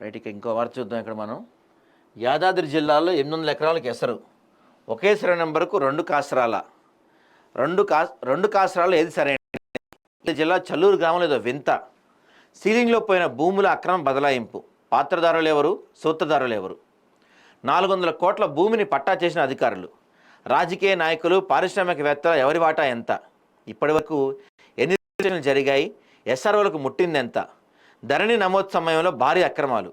Right ఇక ఇంకో వార్త చూద్దాం ఇక్కడ మనం. యాదాద్రి జిల్లాలో ఎనిమిది వందల ఎకరాలకు ఎసరు ఒకే సరే నెంబర్కు రెండు కాసరాల. రెండు కా రెండు కాసరాలు ఏది సరైన? జిల్లా చల్లూరు గ్రామంలో ఏదో వింత. సీలింగ్లో పోయిన భూముల అక్రమ బదలాయింపు. పాత్రదారులు ఎవరు? సూత్రధారులు ఎవరు? నాలుగు వందల కోట్ల భూమిని పట్టా చేసిన అధికారులు. రాజకీయ నాయకులు పారిశ్రామికవేత్తల ఎవరి వాటా ఎంత? ఇప్పటివరకు ఎన్ని జరిగాయి? ఎస్ఆర్ఓలకు ముట్టింది ఎంత? ధరణి నమోదు సమయంలో భారీ అక్రమాలు.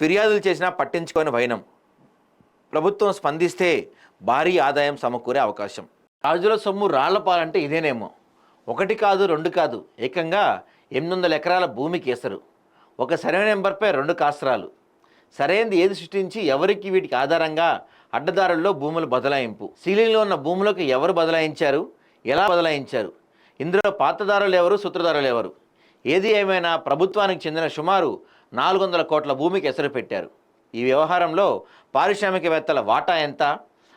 ఫిర్యాదులు చేసినా పట్టించుకొని వైనం. ప్రభుత్వం స్పందిస్తే భారీ ఆదాయం సమకూరే అవకాశం. రాజుల సొమ్ము రాళ్ళపాలంటే ఇదేనేమో. ఒకటి కాదు రెండు కాదు. ఏకంగా ఎనిమిది వందల ఎకరాల భూమికి కేసరు. ఒక సరైన నెంబర్పై రెండు కాస్త్రాలు సరైనది ఏది సృష్టించి ఎవరికి వీటికి ఆధారంగా అడ్డదారుల్లో భూములు బదలాయింపు. సీలింగ్లో ఉన్న భూములకు ఎవరు బదలాయించారు? ఎలా బదలాయించారు? ఇందులో పాతదారులు ఎవరు? సూత్రధారులు ఎవరు? ఏది ఏమైనా ప్రభుత్వానికి చెందిన సుమారు నాలుగు వందల కోట్ల భూమికి ఎసరు పెట్టారు. ఈ వ్యవహారంలో పారిశ్రామికవేత్తల వాటా ఎంత?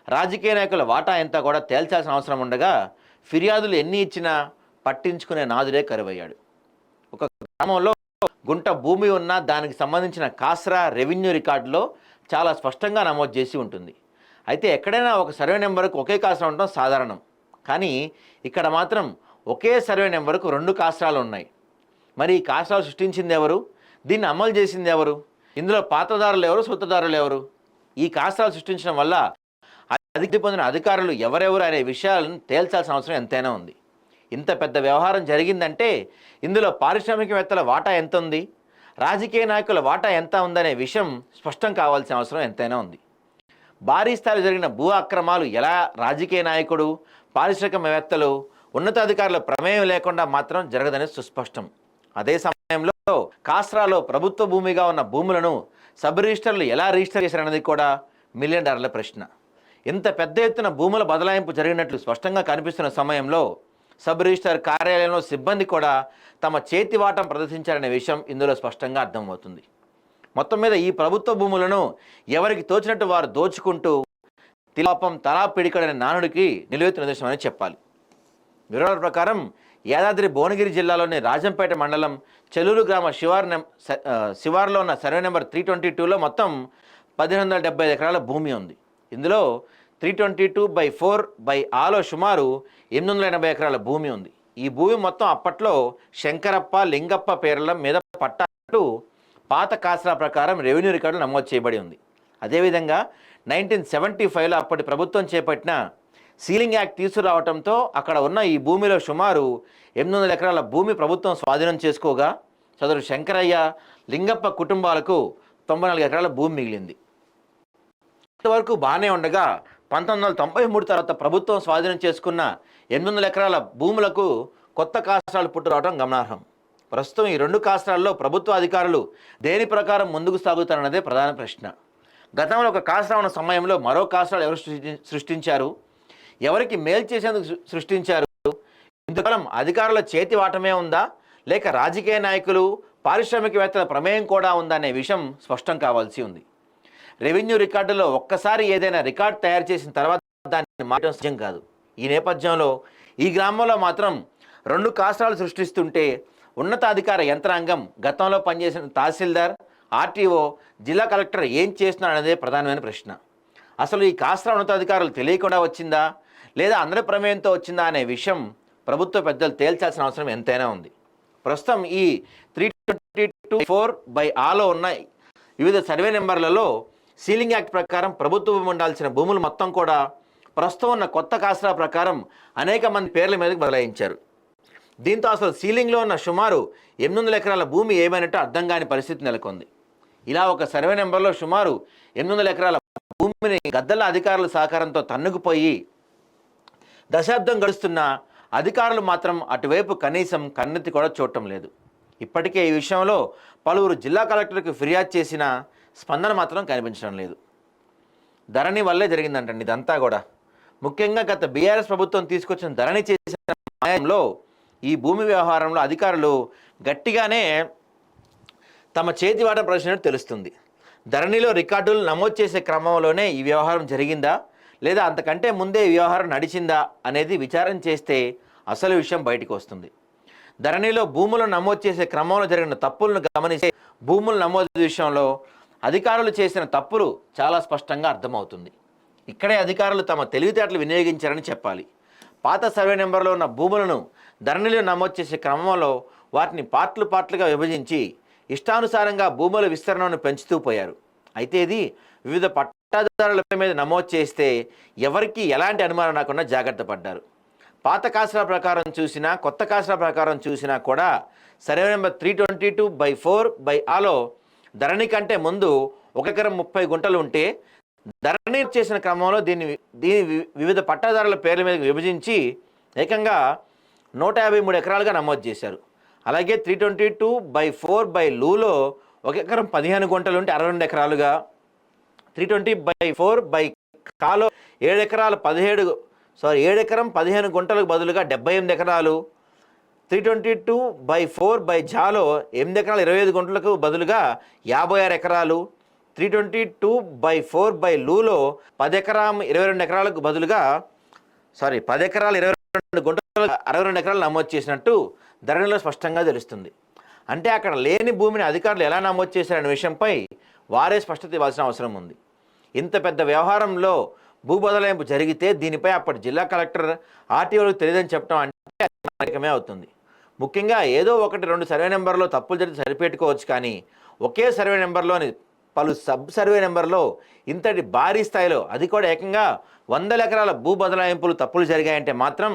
రాజకీయ నాయకుల వాటా ఎంత కూడా తేల్చాల్సిన అవసరం ఉండగా ఫిర్యాదులు ఎన్ని ఇచ్చినా పట్టించుకునే నాదుడే కరువయ్యాడు. ఒక గ్రామంలో గుంట భూమి ఉన్న దానికి సంబంధించిన కాస్రా రెవెన్యూ రికార్డులో చాలా స్పష్టంగా నమోదు చేసి ఉంటుంది. అయితే ఎక్కడైనా ఒక సర్వే నెంబర్కు ఒకే కాసరా ఉండటం సాధారణం. కానీ ఇక్కడ మాత్రం ఒకే సర్వే నెంబర్కు రెండు కాసరాలు ఉన్నాయి. మరి ఈ కాస్రాలు సృష్టించింది ఎవరు? దీన్ని అమలు చేసింది ఎవరు? ఇందులో పాత్రదారులు ఎవరు సొత్తుదారులు ఎవరు? ఈ కాస్రాలు సృష్టించడం వల్ల అధిక పొందిన అధికారులు ఎవరెవరు అనే విషయాలను తేల్చాల్సిన అవసరం ఎంతైనా ఉంది. ఇంత పెద్ద వ్యవహారం జరిగిందంటే ఇందులో పారిశ్రామికవేత్తల వాటా ఎంత ఉంది రాజకీయ నాయకుల వాటా ఎంత ఉందనే విషయం స్పష్టం కావాల్సిన అవసరం ఎంతైనా ఉంది. భారీ స్థాయిలో జరిగిన భూ అక్రమాలు ఎలా రాజకీయ నాయకుడు పారిశ్రామికవేత్తలు ఉన్నతాధికారుల ప్రమేయం లేకుండా మాత్రం జరగదనేది సుస్పష్టం. అదే సమయంలో కాస్రాలో ప్రభుత్వ భూమిగా ఉన్న భూములను సబ్ రిజిస్టర్లు ఎలా రిజిస్టర్ చేశారన్నది కూడా మిలియన్ డాలర్ల ప్రశ్న. ఇంత పెద్ద ఎత్తున భూముల బదలాయింపు జరిగినట్లు స్పష్టంగా కనిపిస్తున్న సమయంలో సబ్ రిజిస్టర్ కార్యాలయంలో సిబ్బంది కూడా తమ చేతివాటం ప్రదర్శించారనే విషయం ఇందులో స్పష్టంగా అర్థమవుతుంది. మొత్తం మీద ఈ ప్రభుత్వ భూములను ఎవరికి తోచినట్టు వారు దోచుకుంటూ తిలాపం తలా పిడికడనే నానుడికి నిలువెత్తు నిదర్శనం అని చెప్పాలి. వివరాల ప్రకారం యాదాద్రి భువనగిరి జిల్లాలోని రాజంపేట మండలం చెలూరు గ్రామ శివార్ స- శివార్లో ఉన్న సర్వే నెంబర్ త్రీ ట్వంటీ టూలో మొత్తం పదిహేను వందల డెబ్బై ఐదు ఎకరాల భూమి ఉంది. ఇందులో three twenty two by four by ఆలో సుమారు ఎనిమిది వందల ఎనభై ఎకరాల భూమి ఉంది. ఈ భూమి మొత్తం అప్పట్లో శంకరప్ప లింగప్ప పేర్ల మీద పట్టాటు పాత కాసరా ప్రకారం రెవెన్యూ రికార్డులు నమోదు చేయబడి ఉంది. అదేవిధంగా నైన్టీన్ సెవెంటీ ఫైవ్లో అప్పటి ప్రభుత్వం చేపట్టిన సీలింగ్ యాక్ట్ తీసుకురావడంతో అక్కడ ఉన్న ఈ భూమిలో సుమారు ఎనిమిది వందల ఎకరాల భూమి ప్రభుత్వం స్వాధీనం చేసుకోగా సదరు శంకరయ్య లింగప్ప కుటుంబాలకు తొంభై నాలుగు ఎకరాల భూమి మిగిలింది. ఇంతవరకు బాగానే ఉండగా పంతొమ్మిది వందల తొంభై మూడు తర్వాత ప్రభుత్వం స్వాధీనం చేసుకున్న ఎనిమిది వందల ఎకరాల భూములకు కొత్త కాస్త్రాలు పుట్టురావడం గమనార్హం. ప్రస్తుతం ఈ రెండు కాస్త్రాల్లో ప్రభుత్వ అధికారులు దేని ప్రకారం ముందుకు సాగుతారన్నదే ప్రధాన ప్రశ్న. గతంలో ఒక కాస్త్రా ఉన్న సమయంలో మరో కాస్త్రాలు ఎవరు సృష్టి- సృష్టించారు? ఎవరికి మేలు చేసేందుకు సృష్టించారు? ఇంతకాలం అధికారుల చేతి వాటమే ఉందా? లేక రాజకీయ నాయకులు పారిశ్రామికవేత్తల ప్రమేయం కూడా ఉందా అనే విషయం స్పష్టం కావాల్సి ఉంది. రెవెన్యూ రికార్డులో ఒక్కసారి ఏదైనా రికార్డ్ తయారు చేసిన తర్వాత దాన్ని మార్చడం సహజం కాదు. ఈ నేపథ్యంలో ఈ గ్రామంలో మాత్రం రెండు కాస్ట్రాలు సృష్టిస్తుంటే ఉన్నతాధికార యంత్రాంగం గతంలో పనిచేసిన తహసీల్దార్ ఆర్టీఓ జిల్లా కలెక్టర్ ఏం చేస్తున్నారనేదే ప్రధానమైన ప్రశ్న. అసలు ఈ కాస్ట్రా ఉన్నతాధికారులు తెలియకుండా వచ్చిందా? లేదా అందరి ప్రమేయంతో వచ్చిందా అనే విషయం ప్రభుత్వ పెద్దలు తేల్చాల్సిన అవసరం ఎంతైనా ఉంది. ప్రస్తుతం ఈ three twenty two four by ఆలో ఉన్న వివిధ సర్వే నెంబర్లలో సీలింగ్ యాక్ట్ ప్రకారం ప్రభుత్వం ఉండాల్సిన భూములు మొత్తం కూడా ప్రస్తుతం ఉన్న కొత్త కాస్ట్రా ప్రకారం అనేక మంది పేర్ల మీదకి బదలాయించారు. దీంతో అసలు సీలింగ్లో ఉన్న సుమారు ఎనిమిది వందల ఎకరాల భూమి ఏమైనట్టు అర్థం కాని పరిస్థితి నెలకొంది. ఇలా ఒక సర్వే నెంబర్లో సుమారు ఎనిమిది వందల ఎకరాల భూమిని గద్దల అధికారుల సహకారంతో తన్నుకుపోయి దశాబ్దం గడుస్తున్న అధికారులు మాత్రం అటువైపు కనీసం కన్నెత్తి కూడా చూడటం లేదు. ఇప్పటికే ఈ విషయంలో పలువురు జిల్లా కలెక్టర్కి ఫిర్యాదు చేసిన స్పందన మాత్రం కనిపించడం లేదు. ధరణి వల్లే జరిగిందంటండి ఇదంతా కూడా. ముఖ్యంగా గత బీఆర్ఎస్ ప్రభుత్వం తీసుకొచ్చిన ధరణి చేసిన మాయంలో ఈ భూమి వ్యవహారంలో అధికారులు గట్టిగానే తమ చేతి వాట ప్రదర్శించినట్టు తెలుస్తుంది. ధరణిలో రికార్డులు నమోదు చేసే క్రమంలోనే ఈ వ్యవహారం జరిగిందా? లేదా అంతకంటే ముందే వ్యవహారం నడిచిందా అనేది విచారం చేస్తే అసలు విషయం బయటకు వస్తుంది. ధరణిలో భూములను నమోదు చేసే క్రమంలో జరిగిన తప్పులను గమనిస్తే భూములు నమోదు విషయంలో అధికారులు చేసిన తప్పులు చాలా స్పష్టంగా అర్థమవుతుంది. ఇక్కడే అధికారులు తమ తెలివితేటలు వినియోగించారని చెప్పాలి. పాత సర్వే నెంబర్లో ఉన్న భూములను ధరణిలో నమోదు చేసే క్రమంలో వాటిని పార్ట్లు పార్ట్లుగా విభజించి ఇష్టానుసారంగా భూముల విస్తరణను పెంచుతూ పోయారు. అయితే ఇది వివిధ పట్టాదారుల మీద నమోదు చేస్తే ఎవరికి ఎలాంటి అనుమానం రాకుండా జాగ్రత్త పడ్డారు? పాత కాసరా ప్రకారం చూసినా కొత్త కాసరా ప్రకారం చూసినా కూడా survey number three twenty two by four by ఆలో ధరణి కంటే ముందు ఒక ఎకరం ముప్పై గుంటలు ఉంటే ధరణి చేసిన క్రమంలో దీన్ని దీని వివిధ పట్టాదారుల పేర్ల మీద విభజించి ఏకంగా నూట యాభై మూడు ఎకరాలుగా నమోదు చేశారు. అలాగే three twenty two by four by లూలో ఒక ఎకరం పదిహేను గుంటలు ఉంటే అరవై రెండు ఎకరాలుగా three twenty by four by కాలో ఏడు ఎకరాలు పదిహేడు సారీ ఏడు ఎకరం పదిహేను గుంటలకు బదులుగా డెబ్బై ఎనిమిది ఎకరాలు. Three twenty two by four by జాలో ఎనిమిది ఎకరాలు ఇరవై ఐదు గుంటలకు బదులుగా యాభై ఆరు ఎకరాలు. Three twenty two by four by లూలో పది ఎకరం ఇరవై రెండు ఎకరాలకు బదులుగా సారీ పది ఎకరాలు ఇరవై రెండు గుంటలు అరవై రెండు ఎకరాలు నమోదు చేసినట్టు ధరణిలో స్పష్టంగా తెలుస్తుంది. అంటే అక్కడ లేని భూమిని అధికారులు ఎలా నమోదు చేశారనే విషయంపై వారే స్పష్టత ఇవ్వాల్సిన అవసరం ఉంది. ఇంత పెద్ద వ్యవహారంలో భూ బదలాయింపు జరిగితే దీనిపై అప్పటి జిల్లా కలెక్టర్ ఆర్టీఓలకు తెలియదని చెప్పడం అంటే అమాయకమే అవుతుంది. ముఖ్యంగా ఏదో ఒకటి రెండు సర్వే నెంబర్లో తప్పులు జరిగి సరిపెట్టుకోవచ్చు కానీ ఒకే సర్వే నెంబర్లోని పలు సబ్ సర్వే నెంబర్లో ఇంతటి భారీ స్థాయిలో అది కూడా ఏకంగా వందల ఎకరాల భూ బదలాయింపులు తప్పులు జరిగాయంటే మాత్రం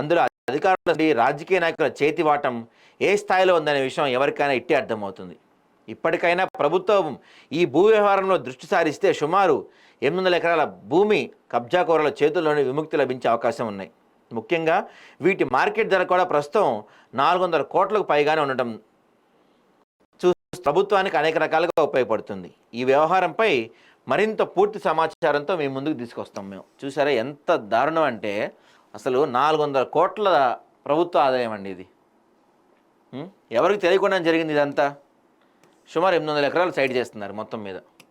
అందులో అధికారుల రాజకీయ నాయకుల చేతివాటం ఏ స్థాయిలో ఉందనే విషయం ఎవరికైనా ఇట్టే అర్థమవుతుంది. ఇప్పటికైనా ప్రభుత్వం ఈ భూ వ్యవహారంలో దృష్టి సారిస్తే సుమారు ఎనిమిది వందల ఎకరాల భూమి కబ్జాకోరుల చేతుల్లోని విముక్తి లభించే అవకాశం ఉన్నాయి. ముఖ్యంగా వీటి మార్కెట్ ధర కూడా ప్రస్తుతం నాలుగు వందల కోట్లకు పైగానే ఉండటం చూ ప్రభుత్వానికి అనేక రకాలుగా ఉపయోగపడుతుంది. ఈ వ్యవహారంపై మరింత పూర్తి సమాచారంతో మేము ముందుకు తీసుకొస్తాం మేము. చూసారా ఎంత దారుణం అంటే అసలు నాలుగు వందల కోట్ల ప్రభుత్వ ఆదాయం అండి ఇది. ఎవరికి తెలియకుండా జరిగింది ఇదంతా? సుమారు ఎనిమిది వందల ఎకరాలు సైడ్ చేస్తున్నారు మొత్తం మీద.